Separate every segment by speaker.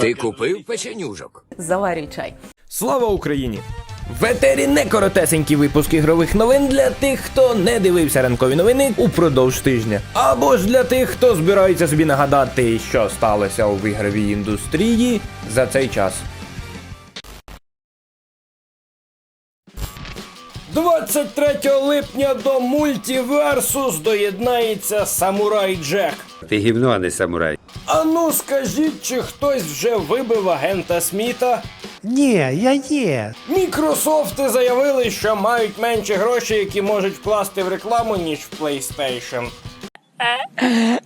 Speaker 1: Ти купив печенюжок?
Speaker 2: Заварюй чай.
Speaker 3: Слава Україні! В етері не коротесенький випуск ігрових новин для тих, хто не дивився ранкові новини упродовж тижня. Або ж для тих, хто збирається собі нагадати, що сталося у ігровій індустрії за цей час. 23 липня до Мультіверсус доєднається Самурай Джек.
Speaker 4: Ти гівно, а не самурай.
Speaker 3: А ну скажіть, чи хтось вже вибив агента Сміта?
Speaker 5: Ні, я є.
Speaker 3: Мікрософти заявили, що мають менше грошей, які можуть вкласти в рекламу, ніж в PlayStation.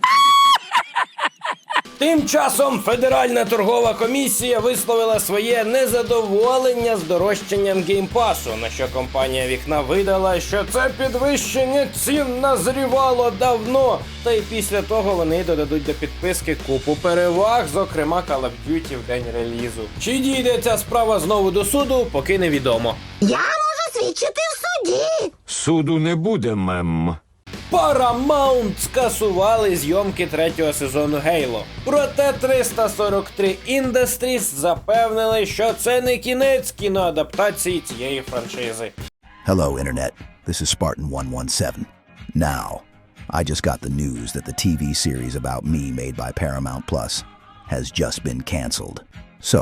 Speaker 3: Тим часом Федеральна торгова комісія висловила своє незадоволення з дорожчанням геймпасу, на що компанія вікна видала, що це підвищення цін назрівало давно. Та й після того вони додадуть до підписки купу переваг, зокрема Call of Duty в день релізу. Чи дійде ця справа знову до суду, поки невідомо.
Speaker 6: Я можу свідчити в суді.
Speaker 1: Суду не буде, мем.
Speaker 3: Paramount скасували зйомки третього сезону Halo. Проте 343 Industries запевнили, що це не кінець кіноадаптації цієї франшизи.
Speaker 7: Hello, Internet. This is Spartan 117. Now, I just got the news that the TV series about me made by Paramount Plus has just been canceled. So,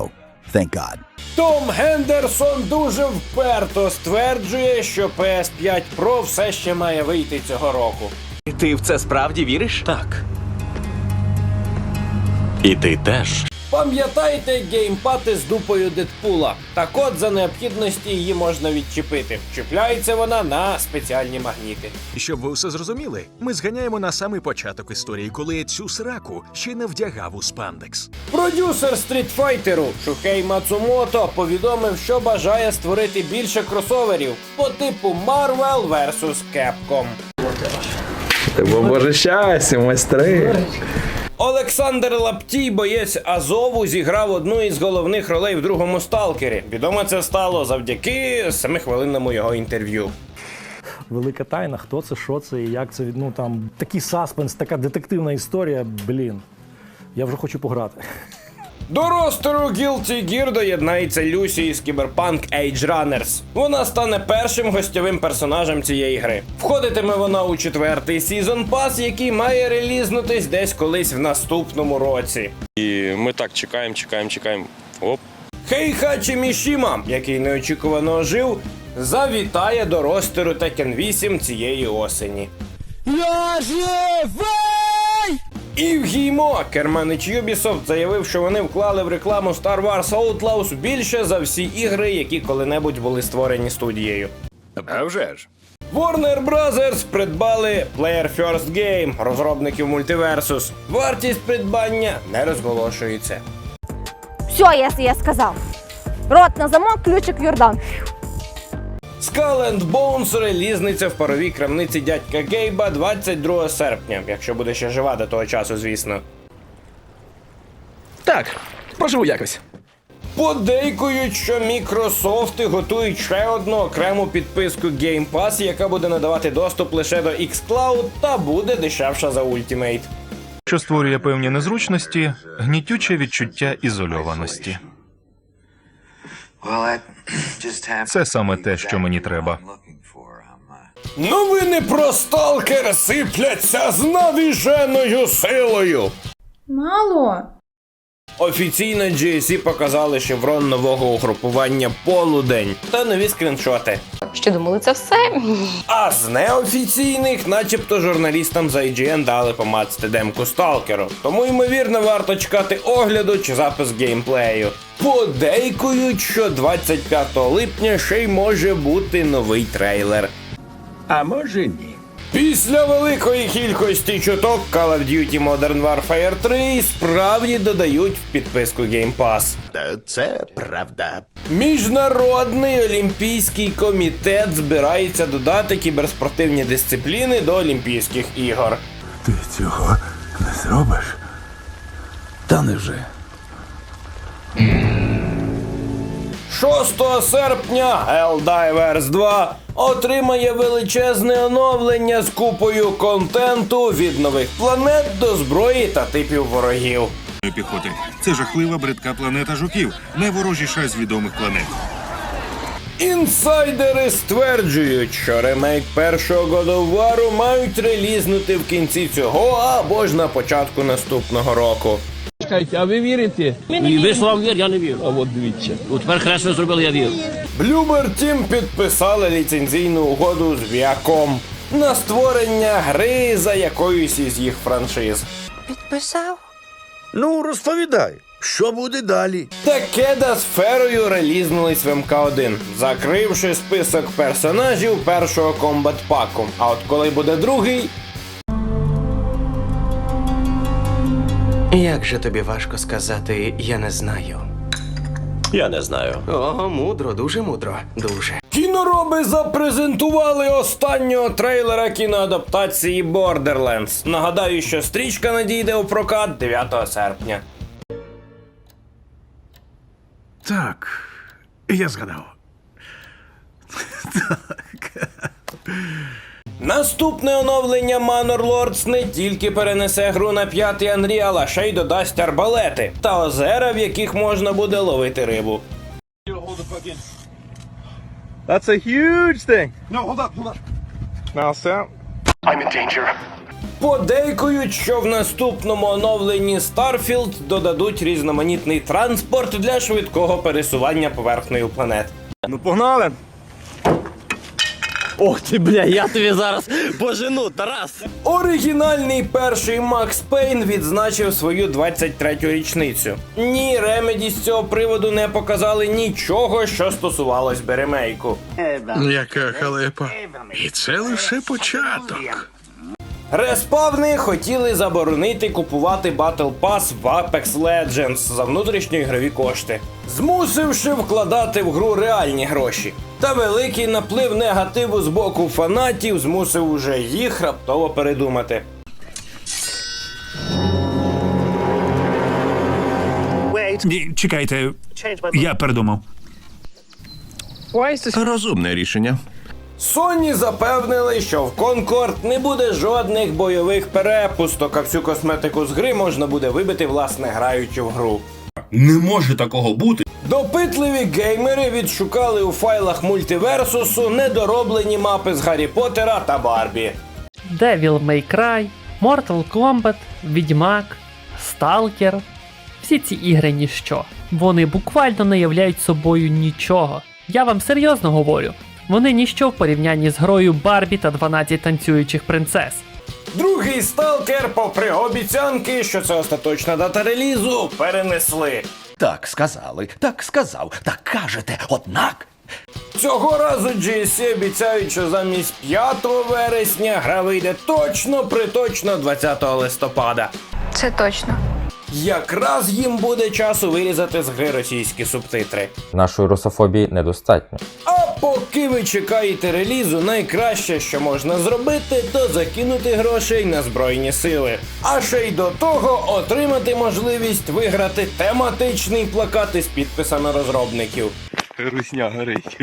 Speaker 7: thank God.
Speaker 3: Том Гендерсон дуже вперто стверджує, що PS5 Pro все ще має вийти цього року.
Speaker 8: Ти в це справді віриш? Так. І ти теж.
Speaker 3: Пам'ятайте геймпати з дупою Дедпула. Так от за необхідності її можна відчепити. Чіпляється вона на спеціальні магніти.
Speaker 9: Щоб ви все зрозуміли, ми зганяємо на самий початок історії, коли я цю сраку ще не вдягав у спандекс.
Speaker 3: Продюсер стрітфайтеру Шухей Мацумото повідомив, що бажає створити більше кросоверів по типу Marvel vs. Capcom.
Speaker 5: Боже щастя, майстри.
Speaker 3: Олександр Лаптій, боєць Азову, зіграв одну із головних ролей в другому сталкері. Відомо це стало завдяки семихвилинному його інтерв'ю.
Speaker 10: велика тайна, хто це, що це і як це ну там такий саспенс, така детективна історія. Блін. Я вже хочу пограти.
Speaker 3: До ростеру Guilty Gear доєднається Люсі із Cyberpunk Age Runners. Вона стане першим гостьовим персонажем цієї гри. Входитиме вона у четвертий сезон пас, який має релізнутись десь колись в наступному році.
Speaker 11: І ми так чекаємо, чекаємо, чекаємо. Оп.
Speaker 3: Хейхачі Мішіма, який неочікувано ожив, завітає до ростеру Tekken 8 цієї осені.
Speaker 5: Я живий!
Speaker 3: І в гіймо керманич Ubisoft заявив, що вони вклали в рекламу Star Wars Outlaws більше за всі ігри, які коли-небудь були створені студією.
Speaker 1: А вже ж.
Speaker 3: Warner Brothers придбали Player First Game, розробників Multiversus. Вартість придбання не розголошується.
Speaker 6: Все, я, я сказав. Рот на замок, ключик Йордан.
Speaker 3: Skull and Bones релізниця в паровій крамниці дядька Гейба 22 серпня, якщо буде ще жива до того часу, звісно.
Speaker 8: Так, проживу якось.
Speaker 3: Подейкують, що Мікрософти готують ще одну окрему підписку Game Pass, яка буде надавати доступ лише до xCloud та буде дешевша за Ultimate.
Speaker 9: Що створює певні незручності, гнітюче відчуття ізольованості. Це саме те, що мені треба.
Speaker 3: Новини про Сталкер сипляться з навіженою силою.
Speaker 2: Мало.
Speaker 3: Офіційно GSC показали шеврон нового угрупування Полудень та нові скріншоти.
Speaker 2: Що думали, це все?
Speaker 3: А з неофіційних, начебто, журналістам за IGN дали помацати демку Сталкеру. Тому ймовірно варто чекати огляду чи запис геймплею. Подейкують, що 25 липня ще й може бути новий трейлер.
Speaker 1: А може ні.
Speaker 3: Після великої кількості чуток Call of Duty Modern Warfare 3 справді додають в підписку Game Pass.
Speaker 1: Це правда.
Speaker 3: Міжнародний олімпійський комітет збирається додати кіберспортивні дисципліни до Олімпійських ігор.
Speaker 7: Ти цього не зробиш? Та невже.
Speaker 3: 6 серпня Helldivers 2 отримає величезне оновлення з купою контенту від нових планет до зброї та типів ворогів.
Speaker 9: Піхоти. Це жахлива бридка планета жуків, найворожіша з відомих планет.
Speaker 3: Інсайдери стверджують, що ремейк першого God of War мають релізнути в кінці цього або ж на початку наступного року.
Speaker 5: А ви вірите?
Speaker 11: І вислав вір, я не вірю.
Speaker 5: А от дивіться.
Speaker 11: От тепер хресно зробили, я вірю.
Speaker 3: Bloober Team підписали ліцензійну угоду з Viacom на створення гри за якоюсь із їх франшиз.
Speaker 6: Підписав?
Speaker 1: Ну, розповідай, що буде далі?
Speaker 3: Такеда з Ферою релізнулись в МК1, закривши список персонажів першого комбат паку. А от коли буде другий,
Speaker 8: Як же тобі важко сказати, я не знаю.
Speaker 11: Я не знаю.
Speaker 8: О, мудро, дуже мудро. Дуже.
Speaker 3: Кінороби запрезентували останнього трейлера кіноадаптації Borderlands. Нагадаю, що стрічка надійде у прокат 9 серпня.
Speaker 9: Так, я згадав.
Speaker 3: Наступне оновлення Manor Lords не тільки перенесе гру на п'ятий Unreal, а ще й додасть арбалети та озера, в яких можна буде ловити рибу.
Speaker 5: That's a huge thing. No, hold up, hold up. Now, Sam.
Speaker 3: Подейкують, що в наступному оновленні Starfield додадуть різноманітний транспорт для швидкого пересування поверхнею планет.
Speaker 5: Ну, погнали.
Speaker 11: Ох ти, бля, я тобі зараз пожену, Тарас.
Speaker 3: Оригінальний перший Макс Пейн відзначив свою 23-ю річницю. Ні, Ремеді з цього приводу не показали нічого, що стосувалось би ремейку.
Speaker 9: Яка халепа. І це лише початок.
Speaker 3: Респавни хотіли заборонити купувати Battle Pass в Apex Legends за внутрішньоігрові кошти, змусивши вкладати в гру реальні гроші. Та великий наплив негативу з боку фанатів змусив уже їх раптово передумати.
Speaker 9: Ні, чекайте, я передумав. Розумне рішення.
Speaker 3: Sony запевнили, що в Concord не буде жодних бойових перепусток, а всю косметику з гри можна буде вибити власне граючи в гру.
Speaker 1: Не може такого бути.
Speaker 3: Допитливі геймери відшукали у файлах мультиверсусу недороблені мапи з Гаррі Поттера та Барбі.
Speaker 12: Devil May Cry, Mortal Kombat, Відьмак, Stalker. Всі ці ігри ніщо. Вони буквально не являють собою нічого. Я вам серйозно говорю. Вони ніщо в порівнянні з грою Барбі та 12 танцюючих принцес.
Speaker 3: Другий сталкер, попри обіцянки, що це остаточна дата релізу, перенесли.
Speaker 1: Так сказали, так сказав, так кажете, однак.
Speaker 3: Цього разу GSC обіцяють, що замість 5 вересня гра вийде точно приточно 20 листопада.
Speaker 6: Це точно.
Speaker 3: Якраз їм буде часу вирізати з гри російські субтитри.
Speaker 12: Нашої русофобії недостатньо.
Speaker 3: А поки ви чекаєте релізу, найкраще, що можна зробити, то закинути грошей на збройні сили. А ще й до того отримати можливість виграти тематичний плакат із підписами розробників.
Speaker 5: Русня горить.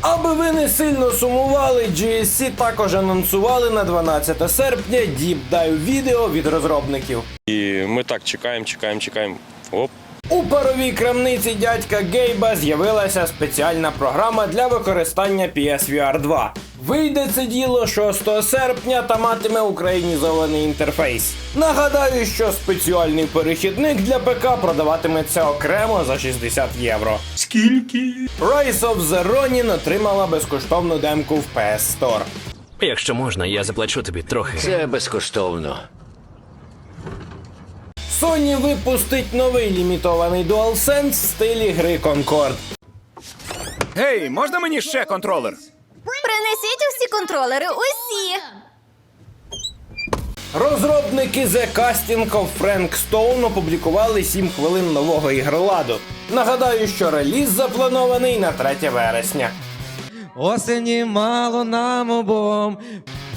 Speaker 3: Аби ви не сильно сумували, GSC також анонсували на 12 серпня діпдайв відео від розробників.
Speaker 11: І ми так чекаємо, чекаємо, чекаємо. Оп.
Speaker 3: У паровій крамниці дядька Гейба з'явилася спеціальна програма для використання PSVR 2. Вийде це діло 6 серпня та матиме українізований інтерфейс. Нагадаю, що спеціальний перехідник для ПК продаватиметься окремо за 60 євро.
Speaker 9: Скільки?
Speaker 3: Rise of the Ronin отримала безкоштовну демку в PS Store.
Speaker 8: Якщо можна, я заплачу тобі трохи.
Speaker 1: Це безкоштовно.
Speaker 3: Sony випустить новий лімітований DualSense в стилі гри Concord.
Speaker 9: Гей, можна мені ще контролер?
Speaker 6: Принесіть усі контролери, усі!
Speaker 3: Розробники The Casting of Frank Stone опублікували 7 хвилин нового ігроладу. Нагадаю, що реліз запланований на 3 вересня.
Speaker 5: Осені мало нам обом.